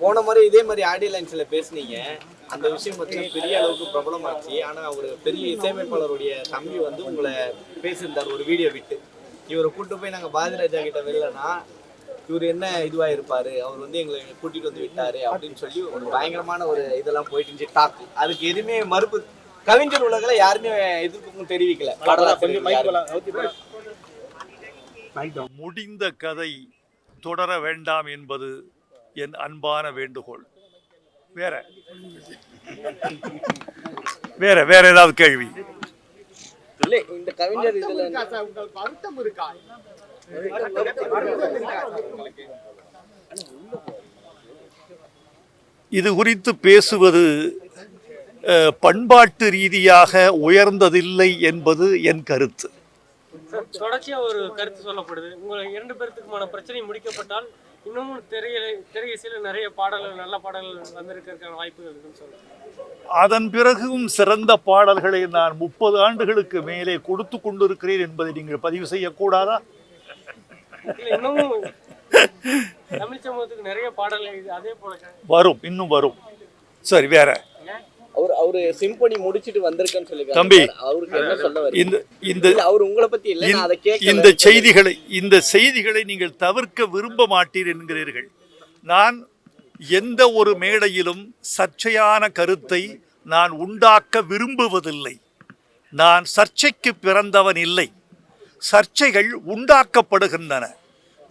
போன முறை இதே மாதிரி ஆடியோ லைன்ஸ்ல பேசுனீங்க. அந்த விஷயம் பார்த்தீங்கன்னா பெரிய அளவுக்கு பிரபலமாச்சு. ஆனா ஒரு பெரிய இசையமைப்பாளருடைய தம்பி வந்து உங்களை பேசியிருந்தார் ஒரு வீடியோ விட்டு. இவரை கூட்டு போய் நாங்க பாரதிராஜா கிட்ட வெளிலனா இவர் என்ன இதுவா இருப்பாரு அவர் வந்து எங்களை கூட்டிட்டு வந்து விட்டாரு அப்படின்னு சொல்லி ஒரு பயங்கரமான ஒரு இதெல்லாம் போயிட்டு இருந்துச்சு டாக் அதுக்கு எதுவுமே மறுப்பு கவிஞர் உலகில யாருமே எதிர்ப்பும் தெரிவிக்கல. முடிந்த கதை தொடர வேண்டாம் என்பது என் அன்பான வேண்டுகோள். வேற? வேற வேற ஏதாவது கேள்வி? இந்த கவிஞர் இது குறித்து பேசுவது பண்பாட்டு ரீதியாக உயர்ந்ததில்லை என்பது என் கருத்து. தொடர்ச்சியா ஒரு கருத்து சொல்லப்படுது. உங்க இரண்டு பேர்த்துக்குமான பிரச்சனை முடிக்கப்பட்டால் இன்னமும் திரைய திரையிசையில் நிறைய பாடல்கள் நல்ல பாடல்கள் வந்திருக்கிறதுக்கான வாய்ப்புகள் இருக்குன்னு சொல்லுங்க. அதன் பிறகும் சிறந்த பாடல்களை நான் முப்பது ஆண்டுகளுக்கு மேலே கொடுத்து கொண்டிருக்கிறேன் என்பதை நீங்கள் பதிவு செய்யக்கூடாதா? இன்னமும் தமிழ் சமூகத்துக்கு நிறைய பாடல்கள் அதே போல வரும் இன்னும் வரும். சரி வேற. அவர் அவரு சிம்பொனி முடிச்சிட்டு வந்திருக்கேன்னு சொல்லி தம்பி. அவருக்கு என்ன சொல்ல இந்த இந்த அவர் உங்களை பத்தி இல்ல அதை கேட்கல. இந்த செய்திகளை இந்த செய்திகளை நீங்கள் தவிர்க்க விரும்ப மாட்டீர் என்கிறீர்கள். நான் எந்த ஒரு மேடையிலும் சர்ச்சையான கருத்தை நான் உண்டாக்க விரும்புவதில்லை. நான் சர்ச்சைக்கு பிறந்தவன் இல்லை. சர்ச்சைகள் உண்டாக்கப்படுகின்றன.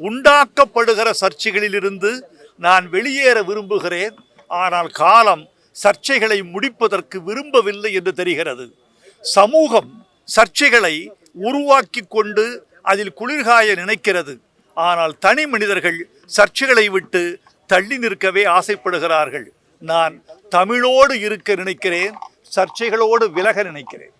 உண்டாக்கப்படுகிற சர்ச்சைகளிலிருந்து நான் வெளியேற விரும்புகிறேன். ஆனால் காலம் சர்ச்சைகளை முடிப்பதற்கு விரும்பவில்லை என்று தெரிகிறது. சமூகம் சர்ச்சைகளை உருவாக்கி கொண்டு அதில் குளிர்காய நினைக்கிறது. ஆனால் தனி மனிதர்கள் சர்ச்சைகளை விட்டு தள்ளி நிற்கவே ஆசைப்படுகிறார்கள். நான் தமிழோடு இருக்க நினைக்கிறேன் சர்ச்சைகளோடு விலக நினைக்கிறேன்.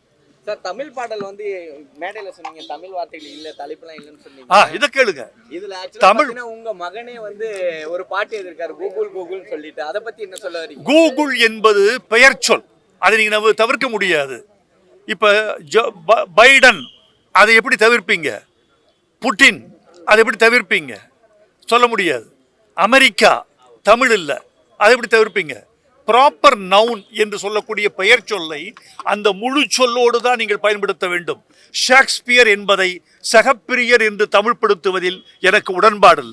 சார் தமிழ் பாடல் வந்து மேடையில சொன்னீங்க தமிழ் வார்த்தைகள் இல்ல தலைப்புலாம் இல்லைன்னு சொன்னீங்க. ஆ இதை கேளுங்க. இதுல தமிழ்- தமிழ் உங்க மகனே வந்து ஒரு பாட்டு எழுதிருக்காரு கூகுள் கூகுள் சொல்லிட்டு. அதை பத்தி என்ன சொல்ல வரீங்க? கூகுள் என்பது பெயர் சொல். அதை நீங்க நம்ம தவிர்க்க முடியாது. இப்ப ஜோ- ப- பைடன் அதை எப்படி தவிர்ப்பீங்க? புட்டின் அதை எப்படி தவிர்ப்பீங்க? சொல்ல முடியாது. அமெரிக்கா தமிழ் இல்லை. அதை எப்படி தவிர்ப்பீங்க? ப்ராப்பர் நவுன் என்று சொல்லக்கூடிய பெயர் சொல்லை அந்த முழு சொல்லோடு தான் நீங்கள் பயன்படுத்த வேண்டும். ஷேக்ஸ்பியர் என்பதை சகப்பிரியர் என்று தமிழ்படுத்துவதில் எனக்கு உடன்பாடு